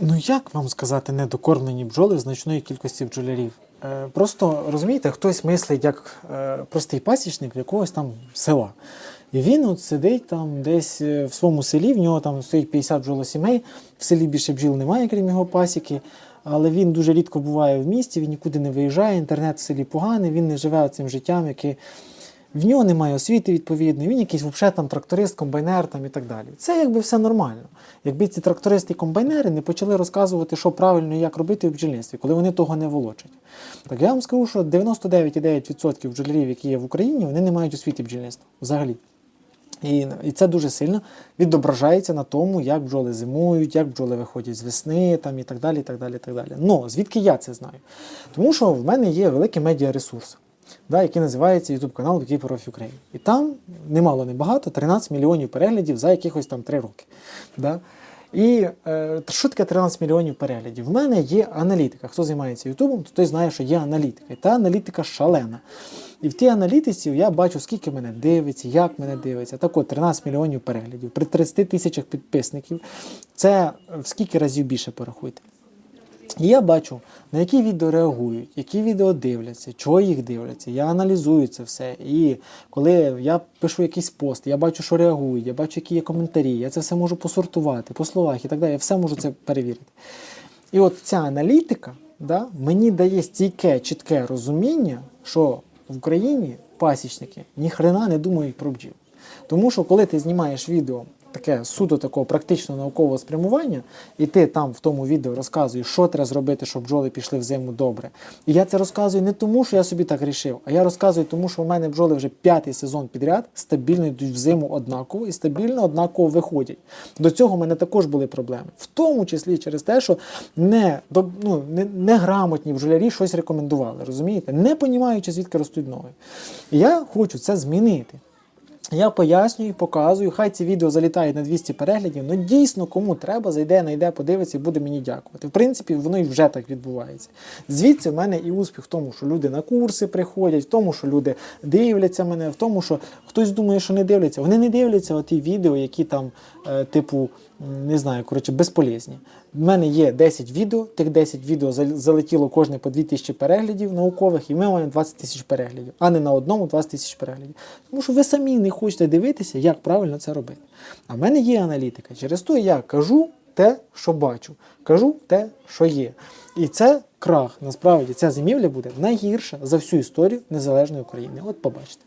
Ну як вам сказати, недокормлені бджоли значної кількості бджолярів? Е, просто розумієте, хтось мислить як е, простий пасічник якогось там села. І він от сидить там десь е, в своєму селі, в нього там стоїть 50 бджолосімей, в селі більше бджіл немає, крім його пасіки. Але він дуже рідко буває в місті, він нікуди не виїжджає, інтернет в селі поганий, він не живе цим життям, яке в нього немає освіти відповідної, він якийсь взагалі там тракторист, комбайнер там і так далі. Це якби все нормально. Якби ці трактористи і комбайнери не почали розказувати, що правильно і як робити в бджільництві, коли вони того не волочать. Так я вам скажу, що 99,9% бджолярів, які є в Україні, вони не мають освіти бджільництва взагалі. І, і це дуже сильно відображається на тому, як бджоли зимують, як бджоли виходять з весни там, і так далі. і так далі, і так далі. Ну, звідки я це знаю? Тому що в мене є великий медіаресурс, да, який називається YouTube канал Keeper of Ukraine. І там немало не багато, 13 мільйонів переглядів за якихось там 3 роки. Да? І е, що таке 13 мільйонів переглядів? В мене є аналітика. Хто займається Ютубом, то той знає, що є аналітика. І та аналітика шалена. І в тій аналітиці я бачу, скільки мене дивиться, як мене дивиться. Так от 13 мільйонів переглядів. При 30 тисячах підписників це в скільки разів більше порахуйте. І я бачу, на які відео реагують, які відео дивляться, чого їх дивляться. Я аналізую це все. І коли я пишу якийсь пост, я бачу, що реагують, я бачу, які є коментарі, я це все можу посортувати по словах і так далі. Я все можу це перевірити. І от ця аналітика да, мені дає стійке, чітке розуміння, що в Україні пасічники ніхрена не думають про бджіл. Тому що коли ти знімаєш відео таке суто такого практично наукового спрямування, і ти там в тому відео розказуєш, що треба зробити, щоб бджоли пішли в зиму добре. І я це розказую не тому, що я собі так рішив, а я розказую тому, що в мене бджоли вже п'ятий сезон підряд стабільно йдуть в зиму однаково і стабільно однаково виходять. До цього в мене також були проблеми, в тому числі через те, що не, ну, не, неграмотні бджолярі щось рекомендували, розумієте? Не понімаючи, звідки ростуть ноги. І я хочу це змінити. Я пояснюю, показую, хай ці відео залітають на 200 переглядів. Ну дійсно, кому треба, зайде, найде, подивиться і буде мені дякувати. В принципі, воно і вже так відбувається. Звідси в мене і успіх в тому, що люди на курси приходять, в тому, що люди дивляться мене, в тому, що хтось думає, що не дивляться. Вони не дивляться оті відео, які там, е, типу, не знаю, коротше, безполезні. В мене є 10 відео, тих 10 відео залетіло кожне по 2000 переглядів наукових, і ми маємо 20 тисяч переглядів, а не на одному 20 тисяч переглядів. Тому що ви самі не хочете дивитися, як правильно це робити. А в мене є аналітика. Через то я кажу те, що бачу, кажу те, що є. І це крах. Насправді ця зимівля буде найгірша за всю історію незалежної України. От побачите.